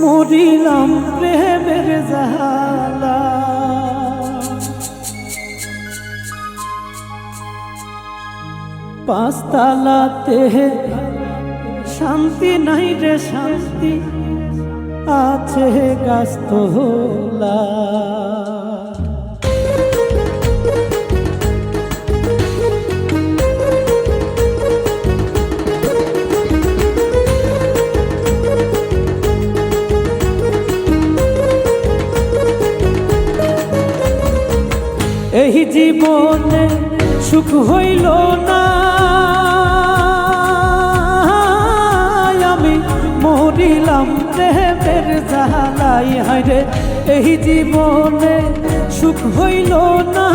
মরিলাম প্রেমের জালা পাঁচতালাতে শান্তি নাই রে শান্তি আছে গাছতলা এই জীবনে সুখ হইল না। আমি মরিলাম প্রেমের জালাই হায়রে এই জীবনে সুখ হইল না।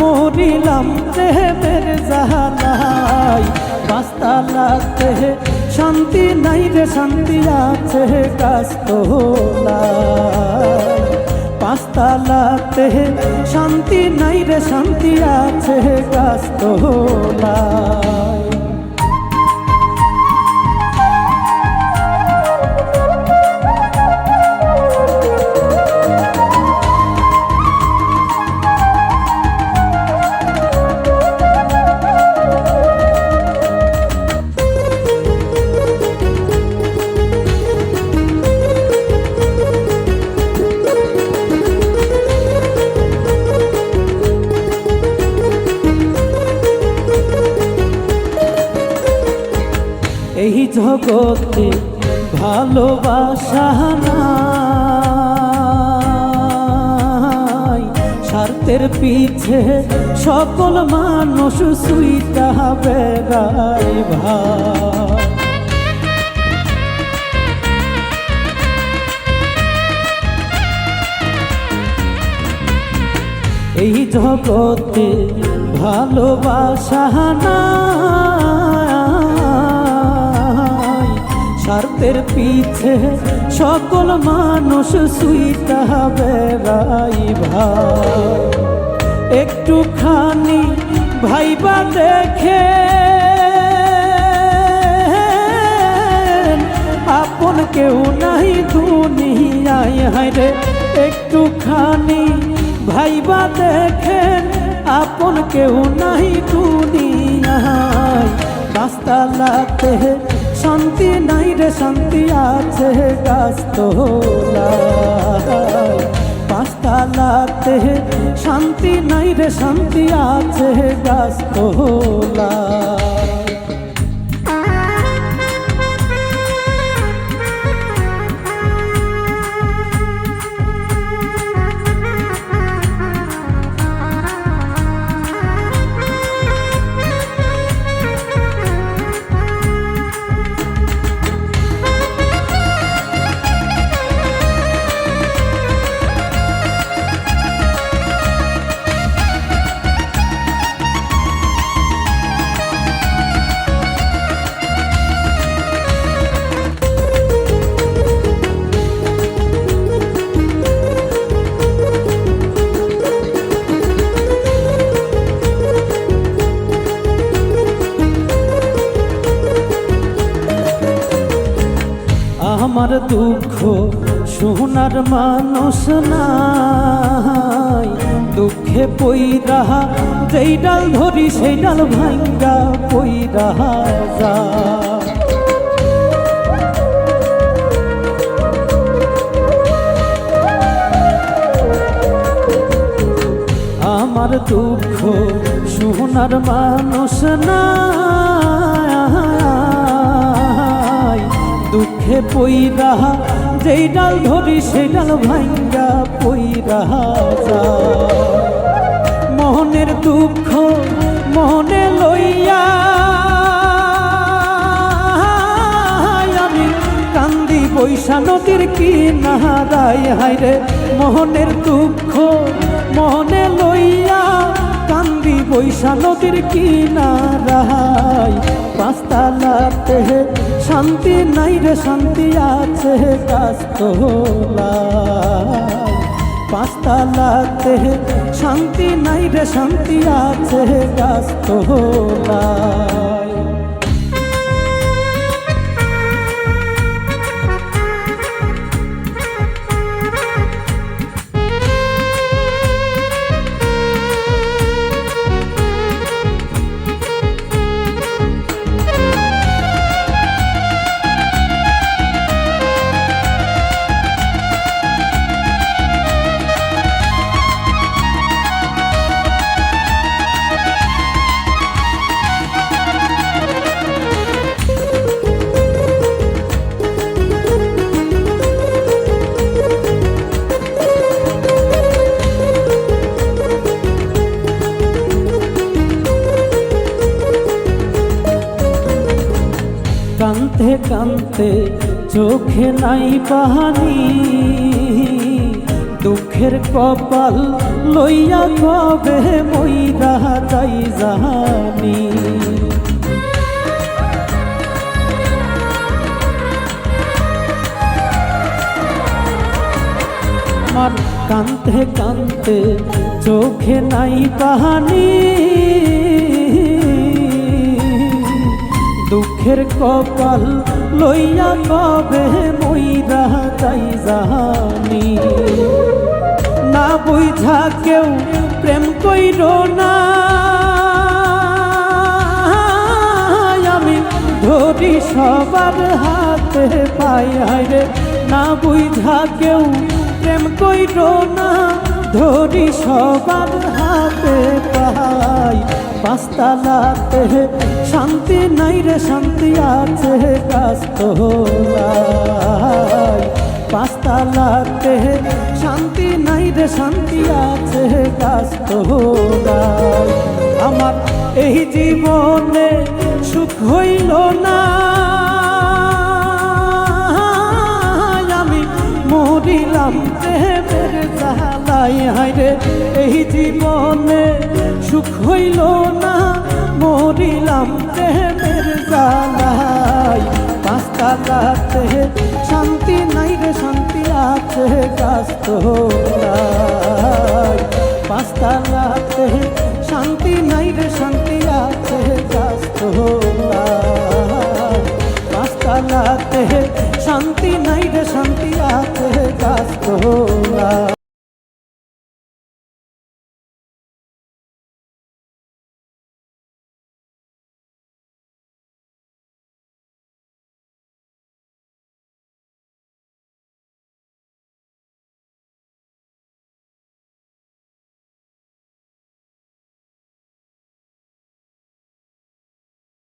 মরিলাম প্রেমের জালাই পাঁচতালাতে শান্তি নাই রে, শান্তি আছে গাছতলায় পাঁচতালাতে শান্তি নাই রে শান্তি আছে গাছ এই জগতে ভালোবাসা নাই। স্বার্থের পিছে সকল মানুষ সুইটা বেড়াই ভাই। এই জগতে ভালোবাসা নাই। স্বার্থের পিছে সকল মানুষ সুইটা বেড়াই ভাই একটুখানি ভাইবা দেখে আপন কেউ নাই দুনিয়ায় হায়রে একটুখানি ভাইবা দেখেন আপন কেউ নাই দুনিয়ায়। গাছতলাতে শান্তি নাই রে শান্তি আছে গাছতলায় পাঁচতালাতে শান্তি নাই রে শান্তি আছে গাছতলায় আমার দুঃখ, সোনার মানুষ নাই। দুঃখে পইরা যেই ডাল ধরি, সেই ডাল ভাঙ্গা পইরা যা আমার দুঃখ, সোনার মানুষ নাই। দুঃখে পইরা যেই ডাল ধরি সেই ডাল ভাঙ্গা পইরা যা। মোহনের দুঃখ মনে লইয়া আমি কান্দি বৈশা নদীর কি নাহারাই হাইরে মোহনের দুঃখ মনে লইয়া বৈশা নদীর কি নারাই পাঁচতালাতে শান্তি নাই রে, শান্তি আছে গাছতলায়। পাঁচতালাতে শান্তি নাই রে, শান্তি আছে গাছতলায়। কান্তে কান্তে চোখে নাই পাহানি দুঃখের কপাল লইয়া কবে মইরা যাই জাহানি। আমার কান্তে কান্তে চোখে নাই পাহানি দুঃখের কপাল লইয়া কবে মইরা যাই জাহানি না বুঝা কেউ প্রেম কইর না। আমি ধরি সবার হাতে পাই রে। না বুঝা কেউ প্রেম কইর না। ধরি সবার হাতে পাই পাঁচতালাতে শান্তি নাই রে, শান্তি আছে কাস্ত পাঁচতালাতে শান্তি নাই রে, শান্তি আছে কাস্ত আমার এই জীবনে সুখ হইল না। সুখ হইল না, মরিলাম প্রেমের জালাই পাঁচতালাতে শান্তি নাই রে, শান্তি আছে কাস্ত পাঁচতালাতে শান্তি নাই রে, শান্তি আছে কাস্ত পাঁচতালাতে শান্তি নাই রে, শান্তি আছে কাস্ত